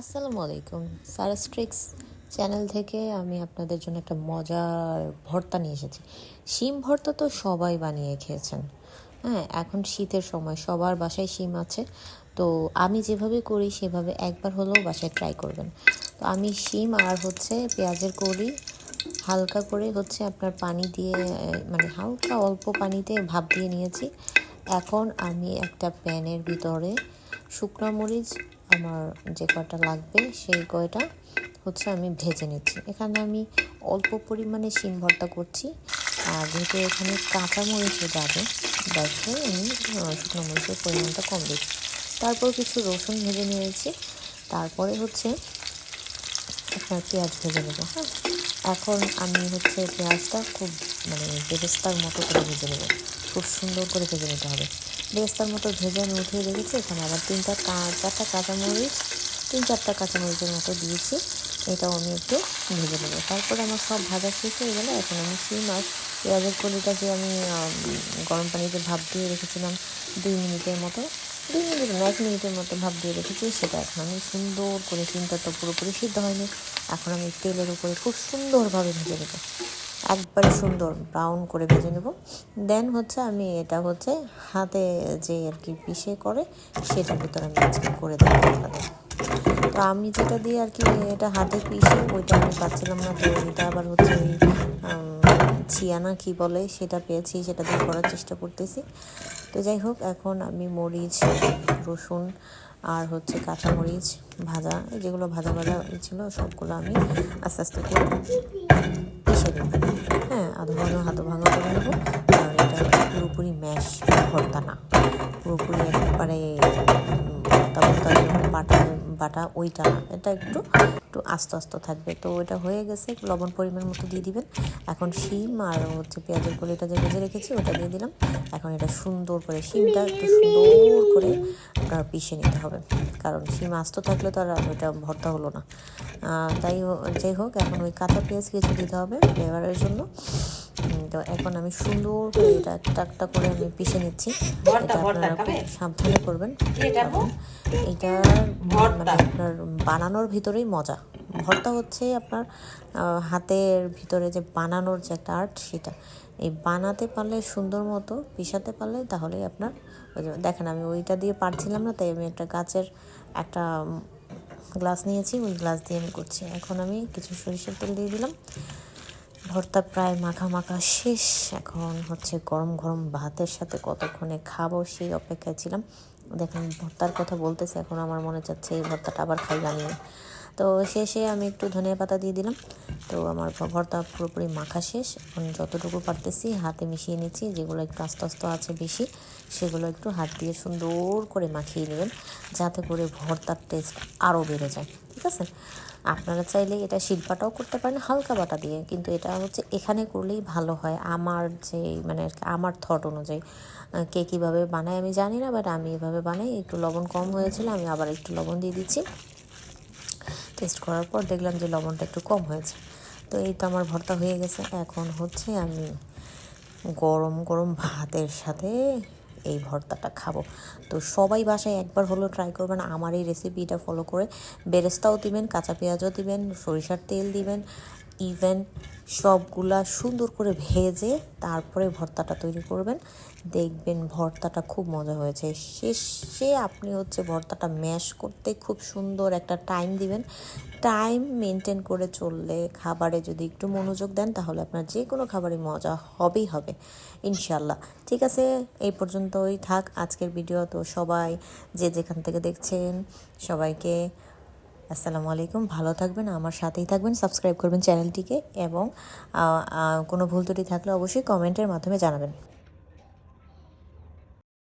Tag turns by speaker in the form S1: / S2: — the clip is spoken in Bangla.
S1: আসসালামু আলাইকুম। সারাস্ট্রিক্স চ্যানেল থেকে আমি আপনাদের জন্য একটা মজার ভর্তা নিয়ে এসেছি। শিম ভর্তা তো সবাই বানিয়ে খেয়েছেন। হ্যাঁ এখন শীতের সময়, সবার বাসায় শিম আছে। তো আমি যেভাবে করি, সেভাবে একবার হলেও বাসায় ট্রাই করবেন। তো আমি শিম আর হচ্ছে পেঁয়াজের কড়ি হালকা করে হচ্ছে আপনার পানি দিয়ে মানে হালকা অল্প পানিতে ভাপ দিয়ে নিয়েছি। এখন আমি একটা প্যানের ভিতরে শুকনো মরিচ আমার যে কয়টা লাগবে, সেই কয়টা হচ্ছে আমি ভেজে নিচ্ছি। এখানে আমি অল্প পরিমাণে শিম ভর্তা করছি। আর যেহেতু এখানে কাঁচা মরিচও যাবে, দেখে আমি শুকনো মরিচের পরিমাণটা কম দিচ্ছি। তারপর কিছু রসুন ভেজে নিয়েছি। তারপরে হচ্ছে আপনার পেঁয়াজ ভেজে নেব হ্যাঁ? এখন আমি হচ্ছে পেঁয়াজটা খুব মানে বেরেস্তার মতো করে ভেজে নেব। খুব সুন্দর করে ভেজে নিতে হবে। বেরেস্তার মতো ভেজে আমি উঠিয়ে রেখেছি। এখানে আবার তিনটা চারটা কাঁচামরিচ, তিন চারটা কাঁচামরিচের মতো দিয়েছি। এটাও আমি একটু ভেজে নেব। তারপরে আমার সব ভাজা শেষ হয়ে গেলে এখন আমি শিম আর পেঁয়াজের কলিটা যে আমি গরম পানিতে ভাপ দিয়ে রেখেছিলাম দুই মিনিটের মতো, দুই মিনিট না, এক মিনিটের মতো ভাব দিয়ে রেখেছি, সেটা এখন আমি সুন্দর করে চিনটা তো পুরোপুরি সিদ্ধ হয়নি। এখন আমি তেলের উপরে খুব সুন্দরভাবে ভেজে নেব। একবারে সুন্দর ব্রাউন করে ভেজে নেব। দেন হচ্ছে আমি এটা হচ্ছে হাতে যে আর কি পিষে করে, সেটার ভিতরে আমি আজকে করে দেবো তো আমি যেটা দিয়ে আর কি এটা হাতে পিষে, ওইটা আমি পাচ্ছিলাম না, তো এটা আবার হচ্ছে ওই ছিয়ানা কি বলে সেটা পেয়েছি, সেটা দিয়ে করার চেষ্টা করতেছি। তো যাই হোক, এখন আমি মরিচ, রসুন আর হচ্ছে কাঁচা মরিচ ভাজা, যেগুলো ভাজা ভাজা ছিল, সবগুলো আমি আস্তে আস্তে করে দেবো হ্যাঁ আধো ভাঙা হাতো ভাঙা করে নেব কারণ এটা পুরোপুরি ম্যাশ ভর্তা না। পুরোপুরি একবারে বাটা বাটা ওইটা না। এটা একটু একটু আস্তে আস্তে থাকবে। তো ওইটা হয়ে গেছে লবণ পরিমাণ মতো দিয়ে দিবেন। এখন শিম আর হচ্ছে পেঁয়াজের কলিটা যে ভেজে রেখেছি ওটা দিয়ে দিলাম। এখন এটা সুন্দর করে শিমটা একটু সুন্দর করে আপনার পিষে নিতে হবে। কারণ শিম আস্ত থাকলে তো আর ওইটা ভর্তা হলো না। তাই যাই হোক এখন ওই কাঁচা পেঁয়াজ কিছু দিতে হবে ফ্লেভারের জন্য। তো এখন আমি সুন্দর করে এটা একটা একটা করে আমি পিষে নিচ্ছি। এটা আপনারা খুব? সাবধানে করবেন। এটা মানে বানানোর ভিতরেই মজা। ভর্তা হচ্ছে আপনার হাতের ভিতরে যে বানানোর যে একটা আর্ট সেটা। এই বানাতে পারলে সুন্দর মতো পিসাতে পারলে তাহলেই আপনার, ওই দেখেন আমি ওইটা দিয়ে পারছিলাম না, তাই আমি একটা গাছের একটা গ্লাস নিয়েছি, ওই গ্লাস দিয়ে আমি করছি। এখন আমি কিছু সরিষার তেল দিয়ে দিলাম। ভর্তা প্রায় মাখা মাখা শেষ। এখন হচ্ছে গরম গরম ভাতের সাথে কতক্ষণে খাব সেই অপেক্ষায় ছিলাম। দেখেন ভর্তার কথা বলতেছে, এখন আমার মনে চাচ্ছে এই ভর্তাটা আবার খাই বানিয়ে তো শেষে আমি একটু ধনিয়া পাতা দিয়ে দিলাম। তো আমার ভর্তা পুরোপুরি মাখা শেষ। এখন যতটুকু পারতেছি হাতে মিশিয়ে নিচ্ছি, যেগুলো একটু আস্তে আস্তে আছে বেশি, সেগুলো একটু হাত দিয়ে সুন্দর করে মাখিয়ে নেবেন, যাতে করে ভর্তার টেস্ট আরও বেড়ে যায়। ঠিক আছে? আপনারা চাইলে এটা শিল্পাটাও করতে পারেন হালকা বাটা দিয়ে, কিন্তু এটা হচ্ছে এখানে করলেই ভালো হয়। আমার যে মানে আমার থট অনুযায়ী কে কীভাবে বানায় আমি জানি না বাট আমি এভাবে বানাই। একটু লবণ কম হয়েছিল, আমি আবার একটু লবণ দিয়ে দিচ্ছি। টেস্ট করার পর দেখলাম যে লবণটা একটু কম হয়েছে। তো এই তো আমার ভর্তা হয়ে গেছে। এখন হচ্ছে আমি গরম গরম ভাতের সাথে এই ভর্তাটা খাব। তো সবাই বাসায় একবার হলেও ট্রাই করবেন, আমার এই রেসিপিটা ফলো করে। বেরেস্তাও দিবেন, কাঁচা পেঁয়াজও দিবেন, সরিষার তেল দিবেন ইভেন সবগুলা সুন্দর করে ভেজে তারপরে ভর্তাটা তৈরি করবেন। দেখবেন ভর্তাটা খুব মজা হয়েছে। শেষে আপনি হচ্ছে ভর্তাটা ম্যাশ করতে খুব সুন্দর একটা টাইম দিবেন। টাইম মেনটেন করে চললে খাবারে যদি একটু মনোযোগ দেন, তাহলে আপনার যে কোনো খাবারই মজা হবেই হবে ইনশাল্লাহ ঠিক আছে, এই পর্যন্তই থাক আজকের ভিডিও তো সবাই যে যেখান থেকে দেখছেন, সবাইকে আসসালামু আলাইকুম, ভালো থাকবেন, আমার সাথেই থাকবেন, সাবস্ক্রাইব করবেন চ্যানেলটিকে এবং কোনো ভুল ত্রুটি থাকলে অবশ্যই কমেন্টের মাধ্যমে জানাবেন।